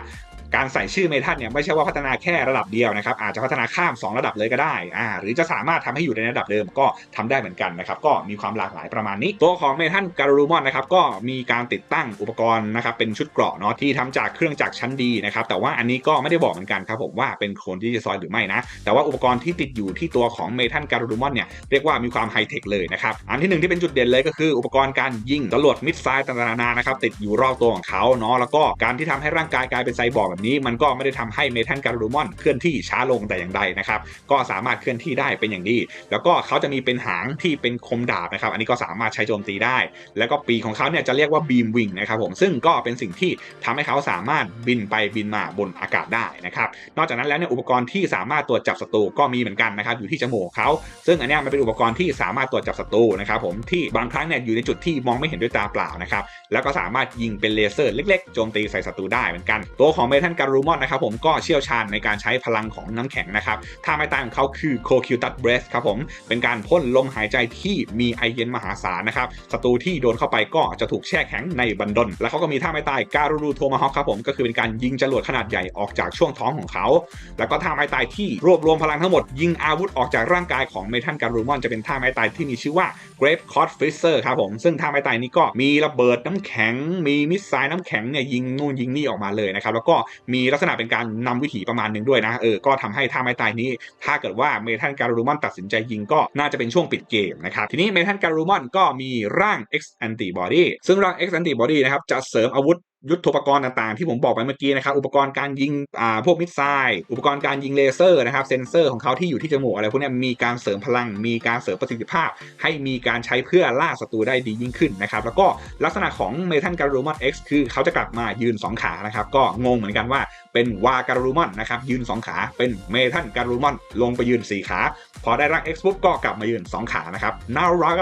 การใส่ชื่อเมทัลเนี่ยไม่ใช่ว่าพัฒนาแค่ระดับเดียวนะครับอาจจะพัฒนาข้าม 2 ระดับเลยก็ได้อ่าหรือจะสามารถทำให้อยู่ในระดับเดิมก็ทำได้เหมือนกันนะครับก็มีความหลากหลายประมาณนี้ ตัวของเมทัลการูมอนนะครับก็มีการติดตั้งอุปกรณ์นะครับเป็นชุดเกราะเนาะที่ทำจากเครื่องจักรชั้นดีนะครับแต่ว่าอันนี้ก็ไม่ได้บอกเหมือนกันครับผมว่าเป็นโคลนที่จะซอยหรือไม่นะแต่ว่าอุปกรณ์ที่ติดอยู่ที่ตัวของเมทัลการูมอนเนี่ยเรียกว่ามีความไฮเทคเลยนะครับอันที่หนึ่งที่เป็นจุดเด่นเลยก็คือ อุปกรณ์การยิงจรวดมิสไซล์ต่างๆนานานะครับติดอยู่รอบตัวของเขาเนาะแล้วก็การที่ทำให้ร่างกายกลายเป็นไซบอร์บนี้มันก็ไม่ได้ทำให้เมทัลการูมอนเคลื่อนที่ช้าลงแต่อย่างใดนะครับก็สามารถเคลื่อนที่ได้เป็นอย่างดี แล้วก็เขาจะมีเป็นหางที่เป็นคมดาบนะครับอันนี้ก็สามารถใช้โจมตีได้ แล้วก็ปีของเขาเนี่ยจะเรียกว่าบีมวิงนะครับผมซึ่งก็เป็นสิ่งที่ทำให้เขาสามารถบินไปบินมาบนอากาศได้นะครับนอกจากนั้นแล้วเนี่ยอุปกรณ์ที่สามารถตรวจจับศัตรูก็มีเหมือนกันนะครับอยู่ที่จมูกเขาซึ่งอันนี้มันเป็นอุปกรณ์ที่สามารถตรวจจับศัตรูนะครับผมที่บางครั้งเนี่ยอยู่ในจุดที่มองไม่เห็นด้วยตาเปล่านะครับแล้วก็สามารถยิงเป็นเลเซอร์เล็ก ๆโจมตีใส่ศัตรูได้เหมือนกัน ตัวของเมทัันการูมอนนะครับผมก็เชี่ยวชาญในการใช้พลังของน้ำแข็งนะครับท่าไม้ตายของเขาคือโคคิวตัสเบรสครับผมเป็นการพ่นลมหายใจที่มีไอเย็นมหาศาลนะครับศัตรูที่โดนเข้าไปก็จะถูกแช่แข็งในบันดล แล้วเขาก็มีท่าไม้ตายการูรูโทมาฮอคครับผมก็คือเป็นการยิงจรวดขนาดใหญ่ออกจากช่วงท้องของเขา แล้วก็ท่าไม้ตายที่รวบรวมพลังทั้งหมด ยิงอาวุธออกจากร่างกายของเมทัลการูมอนจะเป็นท่าไม้ตายที่มีชื่อว่า Grave c o d Freezer ครับผมซึ่งท่าไม้ตายนี้ก็มีระเบิดน้ำแข็ง มีมิสไซล์น้ำแข็งเนี่ยยิงนู่นยิงนี่ออกมาเลยนะครับแล้วก็มีลักษณะเป็นการนำวิถีประมาณหนึ่งด้วยนะเออก็ทำให้ท่าไม้ตายนี้ ถ้าเกิดว่าเมทันการูมอนตัดสินใจยิงก็น่าจะเป็นช่วงปิดเกมนะครับทีนี้เมทันการูมอนก็มีร่าง X Antibody ซึ่งร่าง X Antibody นะครับจะเสริมอาวุธยุทธปกรณ์ต่างๆ ที่ผมบอกไปเมื่อกี้นะครับ อุปกรณ์การยิงอ่าพวกมิสไซล์อุปกรณ์การยิงเลเซอร์นะครับเซนเซอร์ของเขาที่อยู่ที่จมูกอะไรพวกนี้มีการเสริมพลัง มีการเสริมประสิทธิภาพ ให้มีการใช้เพื่อล่าศัตรูได้ดียิ่งขึ้นนะครับ แล้วก็ลักษณะของเมทัลการูมอน X คือเขาจะกลับมายืน 2 ขานะครับ ก็งงเหมือนกันว่าเป็นวาการูมอนนะครับยืน 2 ขา เป็นเมทัลการูมอนลงไปยืน 4 ขา พอได้ร่าง X ปุ๊บก็กลับมายืน 2 ขานะครับน่ารัก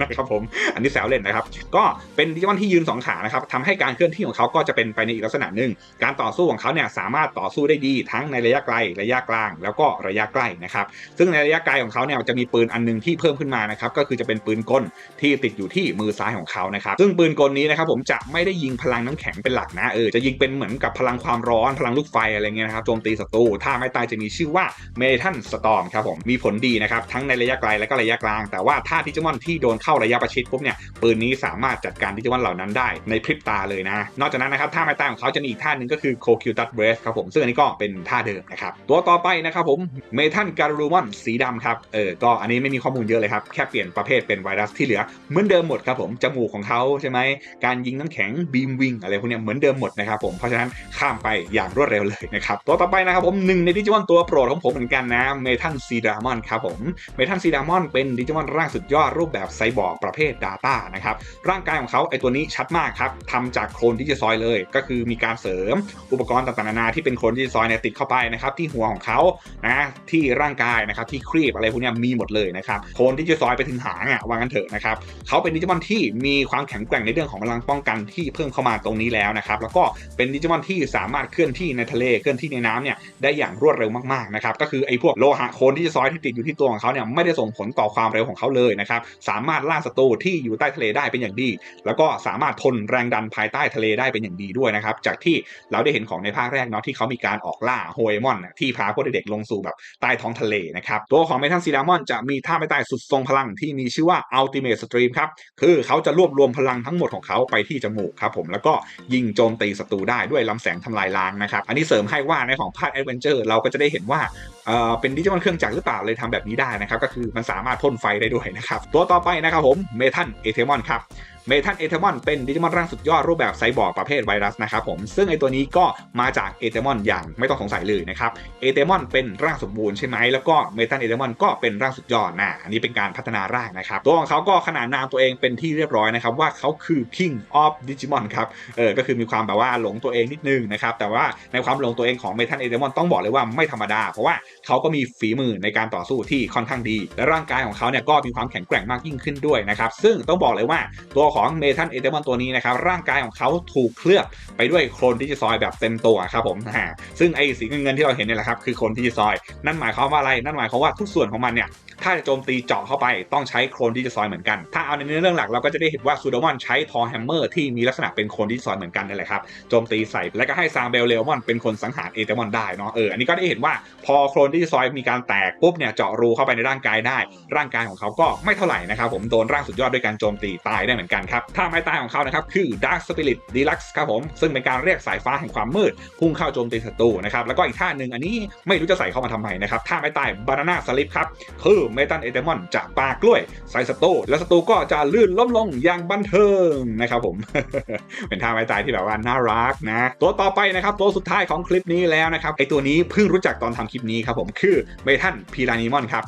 นะครับผมอันนี้แซวเล่นนะครับก็เป็นดิจิมอนที่ยืน 2 ขานะครับทำให้การเคลื่อนที่ของเขาาก็จะเป็นไปในอีกลักษณะหนึ่งการต่อสู้ของเขาเนี่ยสามารถต่อสู้ได้ดีทั้งในระยะไกล ระยะกลาง แล้วก็ระยะใกล้นะครับซึ่งในระยะไกลของเขาเนี่ยจะมีปืนอันหนึงที่เพิ่มขึ้นมานะครับก็คือจะเป็นปืนกลที่ติดอยู่ที่มือซ้ายของเขานะครับซึ่งปืนกลนี้นะครับผมจะไม่ได้ยิงพลังน้ำแข็งเป็นหลักนะเออจะยิงเป็นเหมือนกับพลังความร้อนพลังลูกไฟอะไรเงี้ยนะครับโจมตีศัตรูถ้าไม่ตายจะมีชื่อว่าเมทัลสตอมครับผมมีผลดีนะครับทั้งในระยะไกลและก็ระยะกลาง แต่ว่าถ้าดิจิมอนที่โดนเข้าระยะประชิดปุ๊บเนี่ยปืนนี้สามารถจัดการดิจิมอนเหล่านั้นได้ในพริบตาเลยนะนอกจากนั้นนะครับท่าไม้ตายของเขาจะมีอีกท่าหนึ่งก็คือโคคิวตัสเบรสครับผมซึ่งอันนี้ก็เป็นท่าเดิมนะครับตัวต่อไปนะครับผมเมทัลการูมอนสีดำครับเออก็อันนี้ไม่มีข้อมูลเยอะเลยครับแค่เปลี่ยนประเภทเป็นไวรัสที่เหลือเหมือนเดิมหมดครับผมจมูกของเขาใช่ไหมการยิงน้ำแข็งบีมวิงอะไรพวกนี้เหมือนเดิมหมดนะครับผมเพราะฉะนั้นข้ามไปอย่างรวดเร็วเลยนะครับตัวต่อไปนะครับผมหนึ่งในดิจิมอนตัวโปรดของผมเหมือนกันนะเมทัลซีดามอนครับผมเมทัลซีดามอนเป็นดิจิมอนร่างสุดยอดรูปแบบไซบอร์กประเภท Data นะครับร่างกายของเขาไอตัวนี้ชัดมากครับทำจากโครนดิจิซอยเลย ก็คือมีการเสริมอุปกรณ์ต่างๆนานาที่เป็นโคนดิจิซอยเนี่ยติดเข้าไปนะครับที่หัวของเขานะที่ร่างกายนะครับที่ครีบอะไรพวกนี้มีหมดเลยนะครับโครนดิจิซอยไปถึงหางอะวางกันเถอะนะครับเขาเป็นดิจิมอนที่มีความแข็งแกร่งในเรื่องของพลังป้องกันที่เพิ่มเข้ามาตรงนี้แล้วนะครับแล้วก็เป็นดิจิมอนที่สามารถเคลื่อนที่ในทะเลเคลื่อนที่ในน้ำเนี่ยได้อย่างรวดเร็วมากๆนะครับก็คือไอ้พวกโลหะโครนดิจิซอยที่ติดอยู่ที่ตัวของเขาเนี่ยไม่ได้ส่งผลต่อความเร็วของเขาเลยนะครับสามารถล่าศัตรูที่อยู่ใต้ทะเลได้เป็นอย่างดี แล้วก็สามารถทนแรงดันภายใต้ทะเลได้เป็นอย่างดีด้วยนะครับ จากที่เราได้เห็นของในภาคแรกเนาะที่เขามีการออกล่าโฮเอมอนที่พาพวกเด็กๆลงสู่แบบใต้ท้องทะเลนะครับ ตัวของเมทัลซีดามอนจะมีท่าไม่ตายสุดทรงพลังที่มีชื่อว่า Ultimate Stream ครับ คือเขาจะรวบรวมพลังทั้งหมดของเขาไปที่จมูกครับผมแล้วก็ยิงโจมตีศัตรูได้ด้วยลำแสงทำลายล้างนะครับ อันนี้เสริมให้ว่าในของภาคแอดเวนเจอร์เราก็จะได้เห็นว่าเออเป็นดิจิมอนเครื่องจักรหรือเปล่าเลยทำแบบนี้ได้นะครับ ก็คือมันสามารถพ่นไฟได้ด้วยนะครับ ตัวต่อไปนะครับผมเมทัลเอเทมอนครับ เมทัลเอเทมอนเป็นดิจิมอนร่างสุดยอดรูปแบบไซบอร์กประเภทไวรัสนะครับผมซึ่งไอตัวนี้ก็มาจากเอเทมอนอย่างไม่ต้องสงสัยเลยนะครับเอเทมอนเป็นร่างสมบูรณ์ใช่ไหมแล้วก็เมทัลเอเทมอนก็เป็นร่างสุดยอดนะอันนี้เป็นการพัฒนาร่างนะครับตัวของเขาก็ขนานนามตัวเองเป็นที่เรียบร้อยนะครับว่าเขาคือ King of Digimon ครับเออก็คือมีความแบบว่าหลงตัวเองนิดนึงนะครับแต่ว่าในความหลงตัวเองของเมทัลเอเทมอนต้องบอกเลยว่าไม่ธรรมดา เพราะว่าเขาก็มีฝีมือในการต่อสู้ที่ค่อนข้างดี และร่างกายของเขาเนี่ยก็มีความแข็งแกร่งมากยิ่งขึ้นด้วยนะครับซึ่งต้องบอกเลยว่าตัวของเมทัลเอเทมอนตัวนี้นะครับร่างกายของเขาถูกเคลือบไปด้วยโครนดิจิซอยแบบเต็มตัวครับผมซึ่งไอ้สีเงินที่เราเห็นเนี่ยแหละครับคือโครนดิจิซอยนั่นหมายความว่าอะไรนั่นหมายความว่าทุกส่วนของมันเนี่ยถ้าจะโจมตีเจาะเข้าไปต้องใช้โครนดิจิซอยเหมือนกัน ถ้าเอาในเนื้อเรื่องหลักเราก็จะได้เห็นว่าซูโดมอนใช้ทอแฮมเมอร์ที่มีลักษณะเป็นโครนดิจิซอยเหมือนกันนั่นแหละครับโจมตีใส่แล้วก็ให้ซามเบลเลมอนเป็นคนสังหารเอเตมอนได้เนาะเอออันนี้ก็ได้เห็นว่าพอโครนดิจิซอยมีการแตกปุ๊บเนี่ยเจาะรูเข้าไปในร่างกายได้ ร่างกายของเขาก็ไม่เท่าไหร่นะครับผมโดนร่างสุดยอดด้วยการโจมตีตายได้เหมือนกันครับท่าไม้ตายของเขานะครับคือ Dark Spirit Deluxe ครับผมซึ่งเป็นการเรียกสายฟ้าแห่งความมืด พุ่งเข้าโจมตีศัตรูนะครับแล้วก็อีกท่าหนึ่งอันนี้ไม่รู้จะใส่เข้ามาทำไมนะครับท่าไม้ตาย Banana Slip ครับคือเมตันเอเดมอนจะปากล้วยใส่ศัตรูแล้วศัตรูก็จะลื่นล้มลงอย่างบันเทิงนะครับผมเป็นท่าไม้ตายที่แบบว่าน่ารักนะตัวต่อไปนะครับตัวสุดท้ายของคลิปนี้แล้วนะครับไอตัวนี้เพิ่งรู้จักตอนทำคลิปนี้ครับผมคือเมทันพีรานิมอนครับ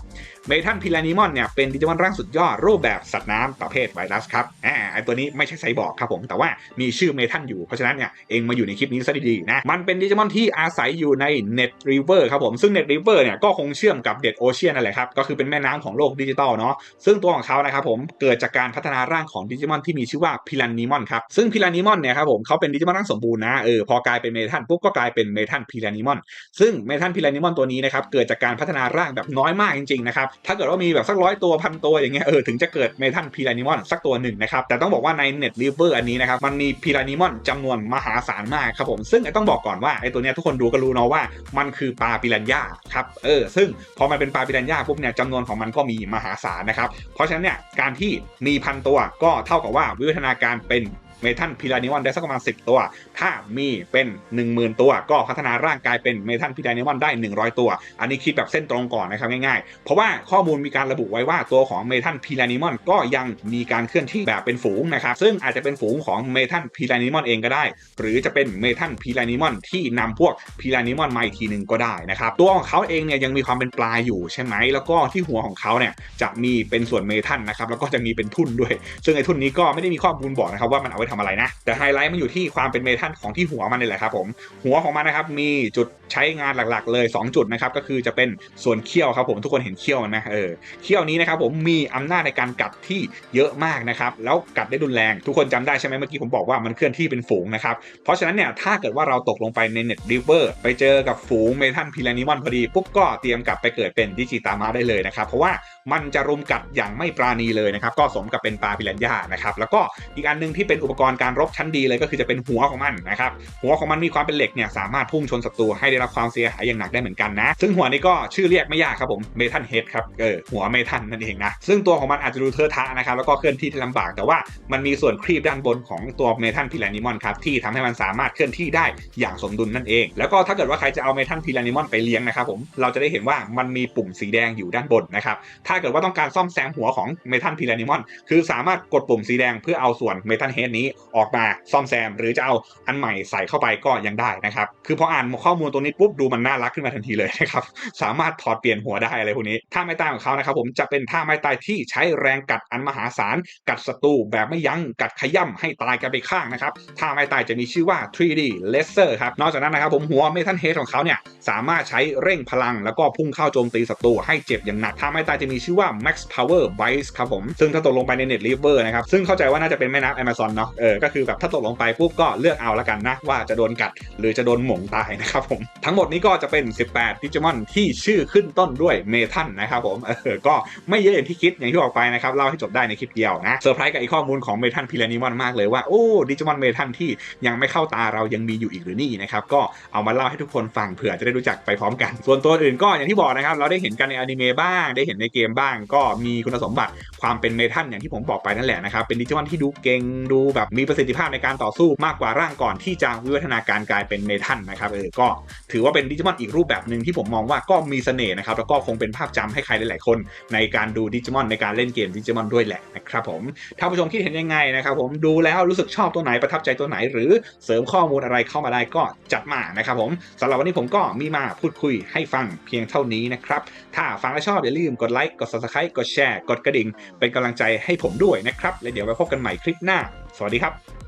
เมทัลพิลานิมอนเนี่ยเป็นดิจิมอนร่างสุดยอดรูปแบบสัตว์น้ำประเภทไวรัสครับอ่าไอตัวนี้ไม่ใช่ไซบอร์กครับผมแต่ว่ามีชื่อเมทันอยู่เพราะฉะนั้นเนี่ยเองมาอยู่ในคลิปนี้ซะดีๆนะมันเป็นดิจิมอนที่อาศัยอยู่ใน Net River ครับผมซึ่ง Net River เนี่ยก็คงเชื่อมกับ Dead Ocean นั่นแหละครับก็คือเป็นแม่น้ำของโลกดิจิตอลเนาะซึ่งตัวของเขานะครับผมเกิดจากการพัฒนาร่างของดิจิมอนที่มีชื่อว่าพิลันนิมอนครับซึ่งพิลันนิมอนเนี่ยครับผมเขาเป็นดิจิมอนร่างสมบูรณ์นะเออพอกลายเป็นเมทันปุ๊บก็กลายเป็นเมทันพิลันนิมอนซึ่งเมทันพิลันนิมอนตัวนี้นะครับเกิดจากการพัฒนาร่างแบบน้อยมากจริงๆนะครับถ้าเกิดว่ามีแบบสักร้อยตัวพันตัวอย่างเงี้ยเออถึงจะเกิดเมทันพิลันนิมอนสักตัวหนึ่งนะครับแต่ต้องบอกว่าใน Net River อันนี้นะครับมันมีพิลันนิมอนจำนวนมหาศาลมากครับผมซึ่งต้องบอกก่อนว่าไอ้ตัวเนี้ยทุกคนดูก็รู้เนาะว่ามันคือปลาปิรันย่าครับเออซึ่งพอมันเป็นปลาปิรันย่าปุ๊บเนี่ยจำนวนของมันก็มีมหาศาลนะครับเพราะฉะนั้นเนี่ยการที่มีพันตัวก็เท่ากับว่าวิวัฒนาการเป็น เมทันพิลานิมอนได้สักประมาณ 10 ตัว ถ้ามีเป็น 10,000 ตัว ก็พัฒนาร่างกายเป็นเมทันพิลานิมอนได้ 100 ตัว อันนี้คิดแบบเส้นตรงก่อนนะครับง่ายๆ เพราะว่าข้อมูลมีการระบุไว้ว่าตัวของเมทันพิลานิมอนก็ยังมีการเคลื่อนที่แบบเป็นฝูงนะครับ ซึ่งอาจจะเป็นฝูงของเมทันพิลานิมอนเองก็ได้ หรือจะเป็นเมทันพิลานิมอนที่นำพวกพิลานิมอนมาอีกทีหนึ่งก็ได้นะครับ ตัวของเขาเองเนี่ยยังมีความเป็นปลาอยู่ใช่ไหม แล้วก็ที่หัวของเขาเนี่ยจะมีเป็นส่วนเมทันนะครับ แล้วก็จะมีเป็นทุ่นด้วย ซึ่งไอ้ทุ่นนี้ก็ไม่ได้มีข้อมูลบอกนะครับว่ามันเอาไว้ทำอะไรนะ แต่ไฮไลท์มันอยู่ที่ความเป็นเมทัลของที่หัวมันนี่แหละครับผม หัวของมันนะครับมีจุดใช้งานหลักๆ เลย 2 จุดนะครับก็คือจะเป็นส่วนเขี้ยวครับผมทุกคนเห็นเขี้ยวมันไหมเออเขี้ยวนี้นะครับผมมีอำนาจในการกัดที่เยอะมากนะครับแล้วกัดได้รุนแรง ทุกคนจำได้ใช่ไหมเมื่อกี้ผมบอกว่ามันเคลื่อนที่เป็นฝูงนะครับเพราะฉะนั้นเนี่ยถ้าเกิดว่าเราตกลงไปในเน็ตริเวอร์ไปเจอกับฝูงเมทัลพิลานิมอนพอดีปุ๊บก็เตรียมกลับไปเกิดเป็นดิจิตามาได้เลยนะครับเพราะว่า มันจะรุมกัดอย่างไม่ปราณีเลยนะครับ ก็สมกับเป็นปลาพิลันย่านะครับ แล้วก็อีกอันหนึงที่เป็นอุปกรณ์การรบชั้นดีเลยก็คือจะเป็นหัวของมันนะครับ หัวของมันมีความเป็นเหล็กเนี่ยสามารถพุ่งชนศัตรูให้ได้รับความเสียหายอย่างหนักได้เหมือนกันนะ ซึ่งหัวนี้ก็ชื่อเรียกไม่ยากครับผมเมทัลเฮดครับ เออหัวเมทัลนั่นเองนะ ซึ่งตัวของมันอาจจะดูเทอะทะนะครับ แล้วก็เคลื่อนที่ที่ลำบาก แต่ว่ามันมีส่วนครีบด้านบนของตัวเมทัลพิลานิมอนครับที่ทำให้มันสามารถเคลื่อนที่ได้อย่างสมดุลนั่นเอง แล้วก็ถ้าเกิดว่าใครจะเอาเมทัลพิลานิมอนไปเลี้ยงนะครับผม เราจะได้เห็นว่ามันมีปุ่มสีแดงอยู่ด้านบนนะครับ ถ้าาเกิดว่าต้องการซ่อมแซมหัวของเมทัลพิลานิมอนคือสามารถกดปุ่มสีแดงเพื่อเอาส่วนเมทัลเฮดนี้ออกมาซ่อมแซม หรือจะเอาอันใหม่ใส่เข้าไปก็ยังได้นะครับคือพออ่านข้อมูลตรงนี้ปุ๊บดูมันน่ารักขึ้นมาทันทีเลยนะครับสามารถถอดเปลี่ยนหัวได้อะไรพวกนี้ท่าไม้ตายของเขานะครับผมจะเป็นท่าไม้ตายที่ใช้แรงกัดอันมหาศาลกัดศัตรูแบบไม่ยั้งกัดขย่ำให้ตายกันไปข้างนะครับท่าไม้ตายจะมีชื่อว่า 3D Laser ครับนอกจากนั้นนะครับผมหัวเมทัลเฮดของเขาเนี่ยสามารถใช้เร่งพลัง แล้วก็พุ่งเข้าโจมตีศัตรูให้เจ็บอย่างหนักท่าไม้ตายจะมีชื่อว่า Max Power Bites ครับผม ซึ่งถ้าตกลงไปใน Net River นะครับ ซึ่งเข้าใจว่าน่าจะเป็นแม่น้ำ Amazon เนาะ เออ ก็คือแบบถ้าตกลงไปปุ๊บก็เลือกเอาละกันนะ ว่าจะโดนกัดหรือจะโดนหม่งตายนะครับผม ทั้งหมดนี้ก็จะเป็น 18 ดิจิมอนที่ชื่อขึ้นต้นด้วยเมทัลนะครับผม เออ ก็ไม่เยอะอย่างที่คิดอย่างที่บอกไปนะครับ เล่าให้จบได้ในคลิปเดียวนะเซอร์ไพรส์กับไอ้ข้อมูลของเมทัลพิลานิมอนมากเลยว่าโอ้ดิจิมอนเมทัลที่ยังไม่เข้าตาเรายังมีอยู่อีกหรือนี่นะครับก็เอามาเล่าให้ทุกคนฟังเผื่อจะได้รู้จักไปพร้อมกัน ส่วนตัวอื่นก็อย่างที่บอกนะครับเราได้เห็นกันในอนิเมะบ้างได้เห็นในเกมบ้าง ก็มีคุณสมบัติความเป็นเมทัลอย่างที่ผมบอกไปนั่นแหละนะครับ เป็นดิจิมอนที่ดูเก่งดูแบบมีประสิทธิภาพในการต่อสู้มากกว่าร่างก่อนที่จะวิวัฒนาการกลายเป็นเมทัลนะครับเออก็ถือว่าเป็นดิจิมอนอีกรูปแบบหนึ่งที่ผมมองว่าก็มีเสน่ห์นะครับแล้วก็คงเป็นภาพจำให้ใครหลาย ๆ คน ในการดูดิจิมอนในการเล่นเกมดิจิมอนด้วยแหละนะครับผมถ้าผู้ชมคิดเห็นยังไงนะครับผมดูแล้วรู้สึกชอบตัวไหนประทับใจตัวไหน หรือเสริมข้อมูลอะไรเข้ามาได้ก็จัดมานะครับผมสำหรับวันนี้ผมก็มีมาพูดคุยให้ฟังเพียงเท่านี้นะครับ ถ้าฟังแล้วชอบอย่าลืมกดไลค์กด subscribe กดแชร์กดกระดิ่ง เป็นกำลังใจให้ผมด้วยนะครับ และเดี๋ยวไว้พบกันใหม่คลิปหน้า สวัสดีครับ